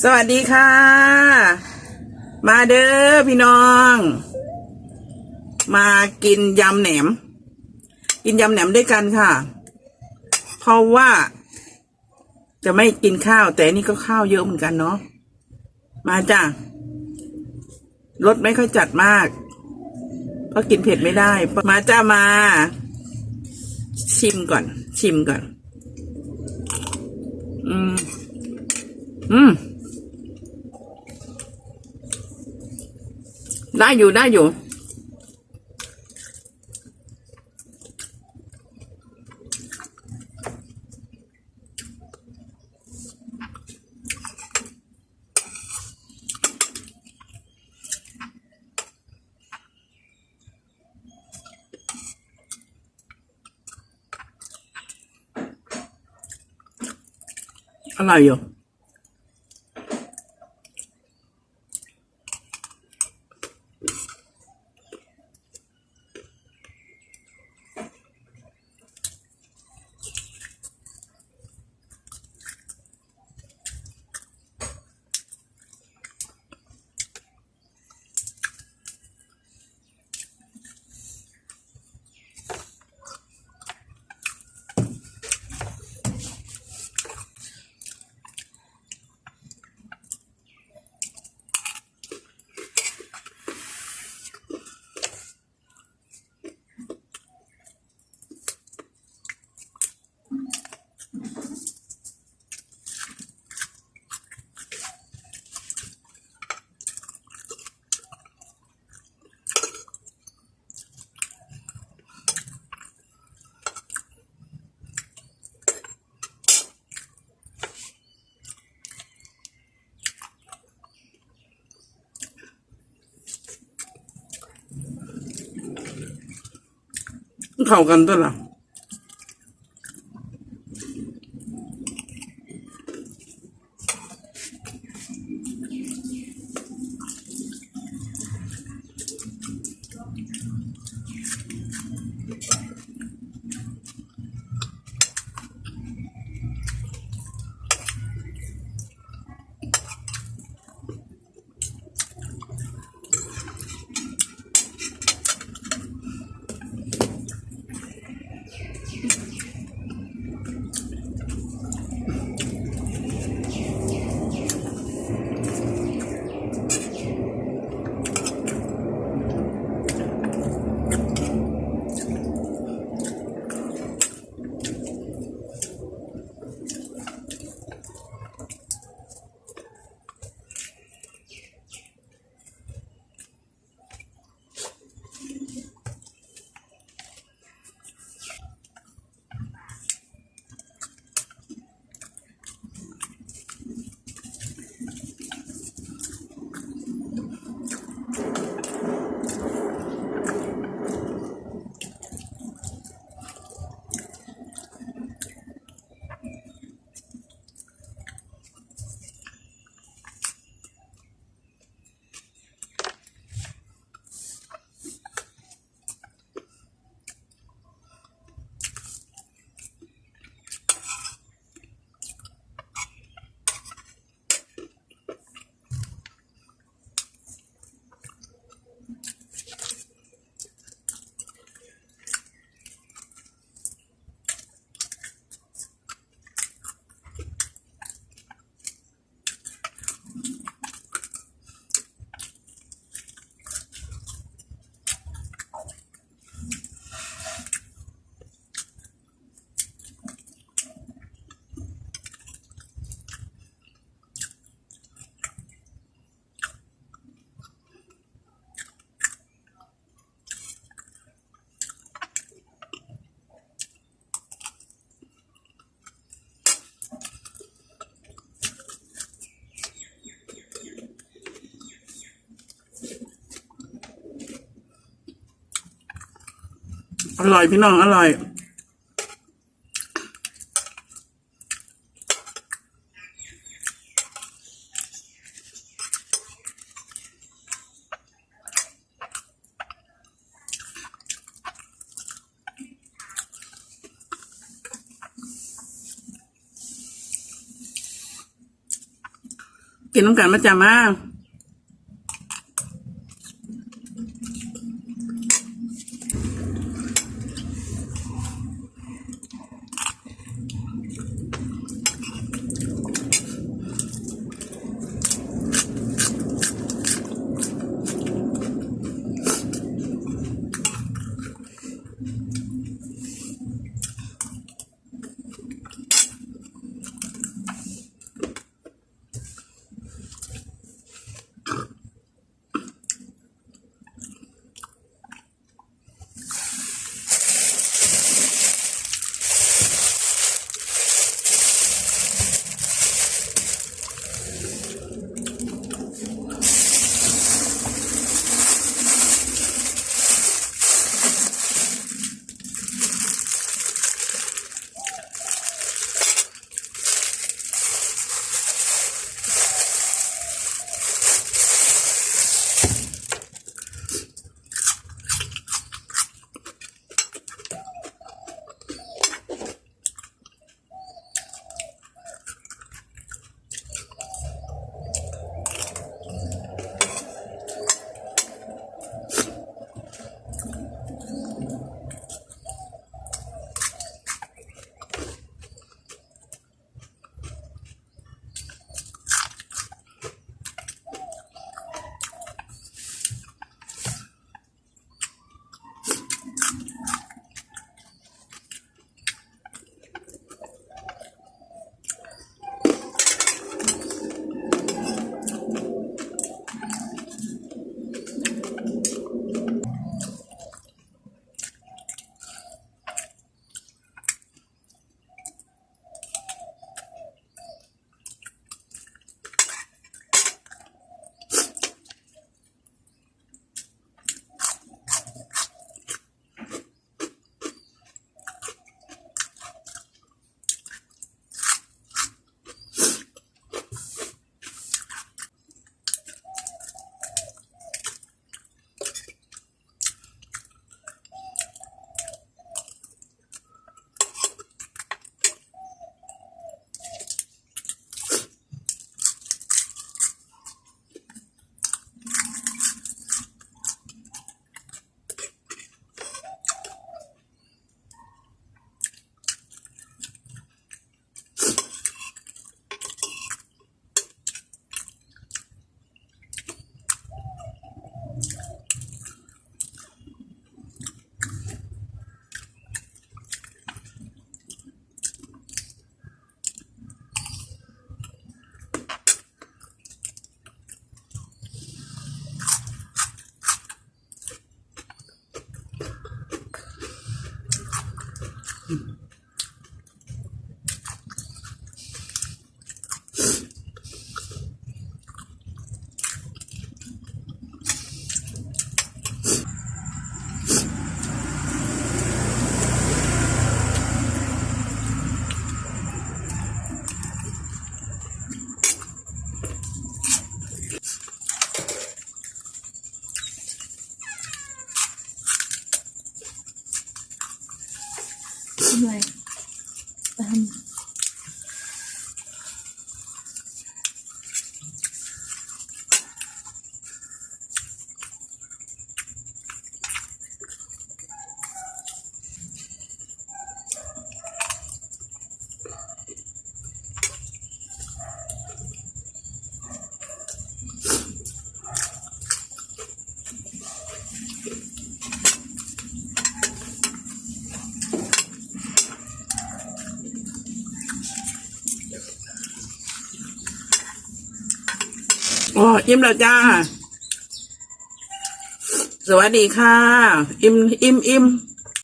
สวัสดีค่ะ มาเด้อพี่น้อง มากินยำแหนม กินยำแหนมด้วยกันค่ะ เพราะว่า จะไม่กินข้าว แต่นี่ก็ข้าวเยอะเหมือนกันเนาะมาจ้ะรสไม่ค่อยจัดมาก เพราะกินเผ็ดไม่ได้ มาจ้ามา ชิมก่อน ชิมก่อน อืม อืม ได้อยู่ได้อยู่อร่อ ยอยู่เอร่อยพี่น้องอร่อยกินน้ำกันมาจ้ามา อ๋ออิ่มแล้วจ้า สวัสดีค่ะ อิ่มอิ่มอิ่ม